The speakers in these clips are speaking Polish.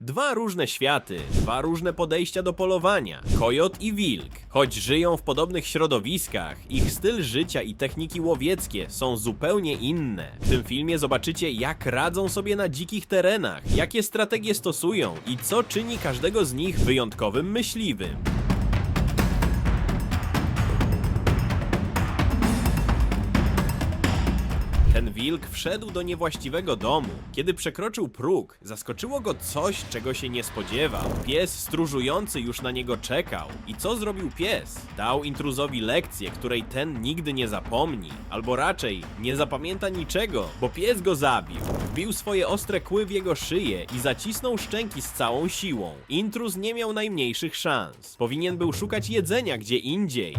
Dwa różne światy, dwa różne podejścia do polowania. Kojot i wilk. Choć żyją w podobnych środowiskach, ich styl życia i techniki łowieckie są zupełnie inne. W tym filmie zobaczycie, jak radzą sobie na dzikich terenach, jakie strategie stosują i co czyni każdego z nich wyjątkowym myśliwym. Wilk wszedł do niewłaściwego domu. Kiedy przekroczył próg, zaskoczyło go coś, czego się nie spodziewał. Pies stróżujący już na niego czekał. I co zrobił pies? Dał intruzowi lekcję, której ten nigdy nie zapomni. Albo raczej nie zapamięta niczego, bo pies go zabił. Wbił swoje ostre kły w jego szyję i zacisnął szczęki z całą siłą. Intruz nie miał najmniejszych szans. Powinien był szukać jedzenia gdzie indziej.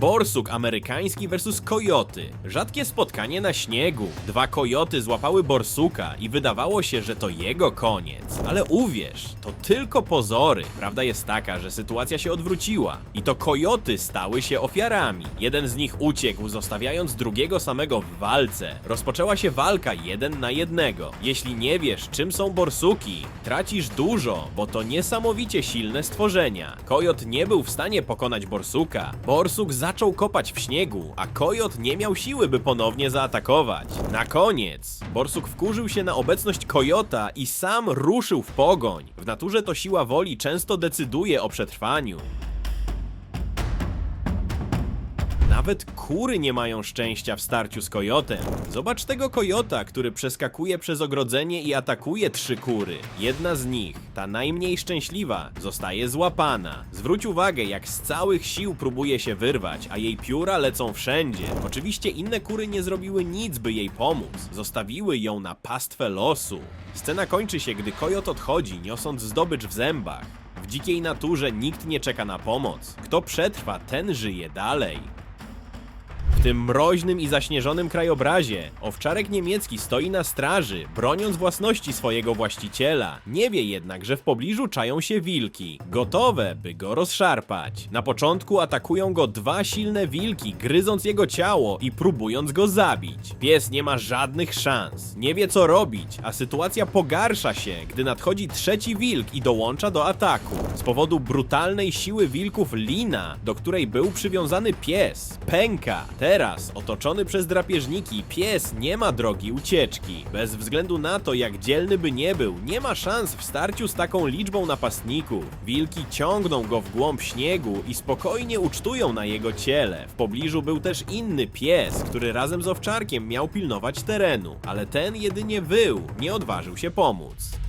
Borsuk amerykański versus kojoty. Rzadkie spotkanie na śniegu. Dwa kojoty złapały borsuka i wydawało się, że to jego koniec. Ale uwierz, to tylko pozory. Prawda jest taka, że sytuacja się odwróciła. I to kojoty stały się ofiarami. Jeden z nich uciekł, zostawiając drugiego samego w walce. Rozpoczęła się walka jeden na jednego. Jeśli nie wiesz, czym są borsuki, tracisz dużo, bo to niesamowicie silne stworzenia. Kojot nie był w stanie pokonać borsuka. Borsuk zaczął kopać w śniegu, a kojot nie miał siły, by ponownie zaatakować. Na koniec, borsuk wkurzył się na obecność kojota i sam ruszył w pogoń. W naturze to siła woli często decyduje o przetrwaniu. Nawet kury nie mają szczęścia w starciu z kojotem. Zobacz tego kojota, który przeskakuje przez ogrodzenie i atakuje trzy kury. Jedna z nich, ta najmniej szczęśliwa, zostaje złapana. Zwróć uwagę, jak z całych sił próbuje się wyrwać, a jej pióra lecą wszędzie. Oczywiście inne kury nie zrobiły nic, by jej pomóc. Zostawiły ją na pastwę losu. Scena kończy się, gdy kojot odchodzi, niosąc zdobycz w zębach. W dzikiej naturze nikt nie czeka na pomoc. Kto przetrwa, ten żyje dalej. W tym mroźnym i zaśnieżonym krajobrazie owczarek niemiecki stoi na straży, broniąc własności swojego właściciela. Nie wie jednak, że w pobliżu czają się wilki, gotowe, by go rozszarpać. Na początku atakują go dwa silne wilki, gryząc jego ciało i próbując go zabić. Pies nie ma żadnych szans, nie wie co robić, a sytuacja pogarsza się, gdy nadchodzi trzeci wilk i dołącza do ataku. Z powodu brutalnej siły wilków lina, do której był przywiązany pies, pęka. Teraz, otoczony przez drapieżniki, pies nie ma drogi ucieczki. Bez względu na to, jak dzielny by nie był, nie ma szans w starciu z taką liczbą napastników. Wilki ciągną go w głąb śniegu i spokojnie ucztują na jego ciele. W pobliżu był też inny pies, który razem z owczarkiem miał pilnować terenu, ale ten jedynie wył, nie odważył się pomóc.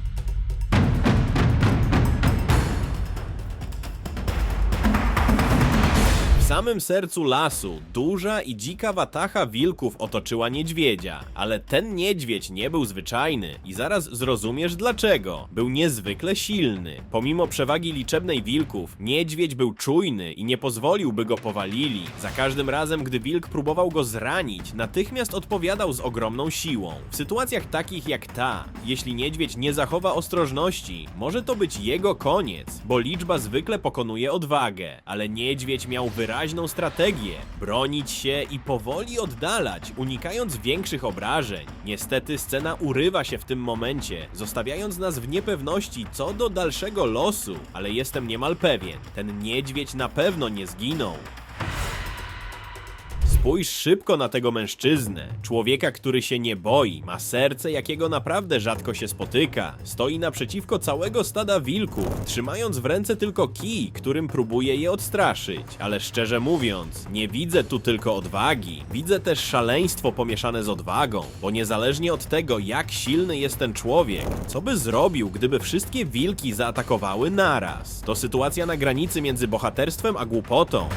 Samym sercu lasu duża i dzika watacha wilków otoczyła niedźwiedzia, ale ten niedźwiedź nie był zwyczajny i zaraz zrozumiesz dlaczego. Był niezwykle silny. Pomimo przewagi liczebnej wilków, niedźwiedź był czujny i nie pozwolił, by go powalili. Za każdym razem, gdy wilk próbował go zranić, natychmiast odpowiadał z ogromną siłą. W sytuacjach takich jak ta, jeśli niedźwiedź nie zachowa ostrożności, może to być jego koniec, bo liczba zwykle pokonuje odwagę, ale niedźwiedź miał wyraźną strategię bronić się i powoli oddalać, unikając większych obrażeń. Niestety scena urywa się w tym momencie, zostawiając nas w niepewności co do dalszego losu, ale jestem niemal pewien, ten niedźwiedź na pewno nie zginął. Spójrz szybko na tego mężczyznę. Człowieka, który się nie boi, ma serce, jakiego naprawdę rzadko się spotyka. Stoi naprzeciwko całego stada wilków, trzymając w ręce tylko kij, którym próbuje je odstraszyć. Ale szczerze mówiąc, nie widzę tu tylko odwagi. Widzę też szaleństwo pomieszane z odwagą, bo niezależnie od tego, jak silny jest ten człowiek, co by zrobił, gdyby wszystkie wilki zaatakowały naraz? To sytuacja na granicy między bohaterstwem a głupotą.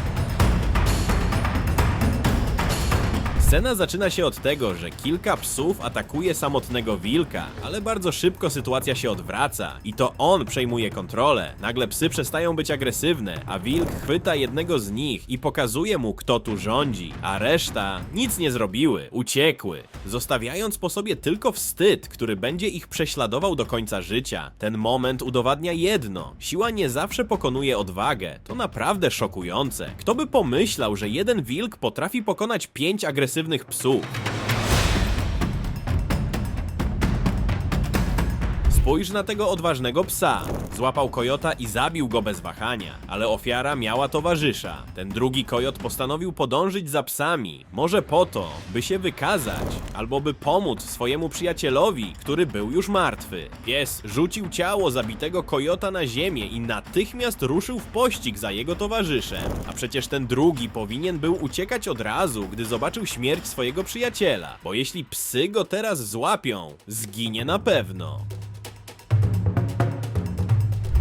Scena zaczyna się od tego, że kilka psów atakuje samotnego wilka, ale bardzo szybko sytuacja się odwraca i to on przejmuje kontrolę. Nagle psy przestają być agresywne, a wilk chwyta jednego z nich i pokazuje mu, kto tu rządzi, a reszta nic nie zrobiły, uciekły, zostawiając po sobie tylko wstyd, który będzie ich prześladował do końca życia. Ten moment udowadnia jedno: siła nie zawsze pokonuje odwagę. To naprawdę szokujące. Kto by pomyślał, że jeden wilk potrafi pokonać pięć agresywnych psów? Spójrz na tego odważnego psa. Złapał kojota i zabił go bez wahania, ale ofiara miała towarzysza. Ten drugi kojot postanowił podążyć za psami. Może po to, by się wykazać, albo by pomóc swojemu przyjacielowi, który był już martwy. Pies rzucił ciało zabitego kojota na ziemię i natychmiast ruszył w pościg za jego towarzyszem. A przecież ten drugi powinien był uciekać od razu, gdy zobaczył śmierć swojego przyjaciela. Bo jeśli psy go teraz złapią, zginie na pewno.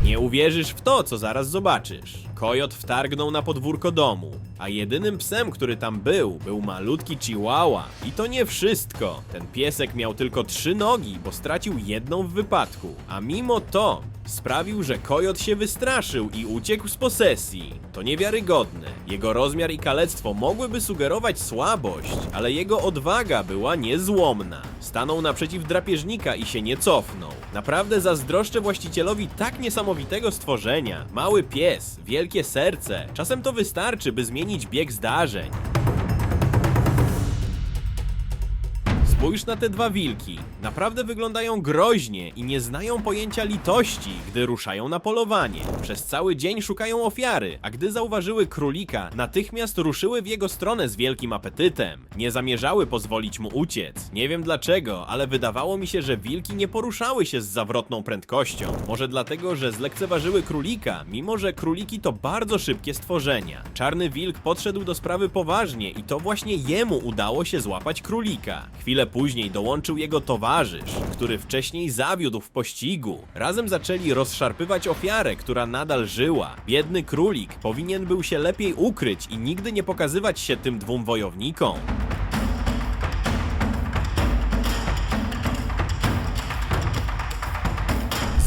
Nie uwierzysz w to, co zaraz zobaczysz. Kojot wtargnął na podwórko domu, a jedynym psem, który tam był, był malutki chihuahua. I to nie wszystko. Ten piesek miał tylko trzy nogi, bo stracił jedną w wypadku. A mimo to sprawił, że kojot się wystraszył i uciekł z posesji. To niewiarygodne. Jego rozmiar i kalectwo mogłyby sugerować słabość, ale jego odwaga była niezłomna. Stanął naprzeciw drapieżnika i się nie cofnął. Naprawdę zazdroszczę właścicielowi tak niesamowitego stworzenia. Mały pies, wielkie serce. Czasem to wystarczy, by zmienić bieg zdarzeń. Spójrz na te dwa wilki. Naprawdę wyglądają groźnie i nie znają pojęcia litości, gdy ruszają na polowanie. Przez cały dzień szukają ofiary, a gdy zauważyły królika, natychmiast ruszyły w jego stronę z wielkim apetytem. Nie zamierzały pozwolić mu uciec. Nie wiem dlaczego, ale wydawało mi się, że wilki nie poruszały się z zawrotną prędkością. Może dlatego, że zlekceważyły królika, mimo że króliki to bardzo szybkie stworzenia. Czarny wilk podszedł do sprawy poważnie i to właśnie jemu udało się złapać królika. Chwilę później dołączył jego towarzysz, który wcześniej zawiódł w pościgu. Razem zaczęli rozszarpywać ofiarę, która nadal żyła. Biedny królik powinien był się lepiej ukryć i nigdy nie pokazywać się tym dwóm wojownikom.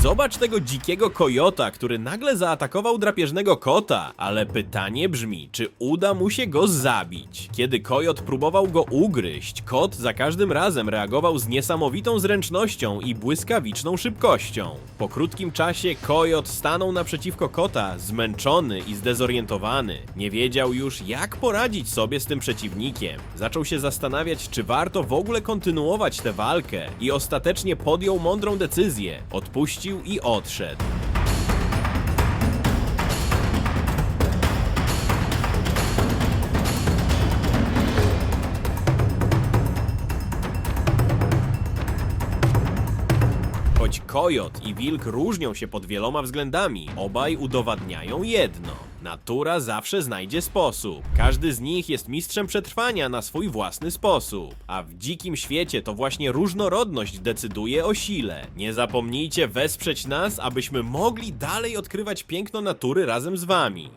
Zobacz tego dzikiego kojota, który nagle zaatakował drapieżnego kota, ale pytanie brzmi, czy uda mu się go zabić? Kiedy kojot próbował go ugryźć, kot za każdym razem reagował z niesamowitą zręcznością i błyskawiczną szybkością. Po krótkim czasie kojot stanął naprzeciwko kota, zmęczony i zdezorientowany. Nie wiedział już, jak poradzić sobie z tym przeciwnikiem. Zaczął się zastanawiać, czy warto w ogóle kontynuować tę walkę i ostatecznie podjął mądrą decyzję. Odpuścił i odszedł. Choć kojot i wilk różnią się pod wieloma względami, obaj udowadniają jedno. Natura zawsze znajdzie sposób. Każdy z nich jest mistrzem przetrwania na swój własny sposób. A w dzikim świecie to właśnie różnorodność decyduje o sile. Nie zapomnijcie wesprzeć nas, abyśmy mogli dalej odkrywać piękno natury razem z wami.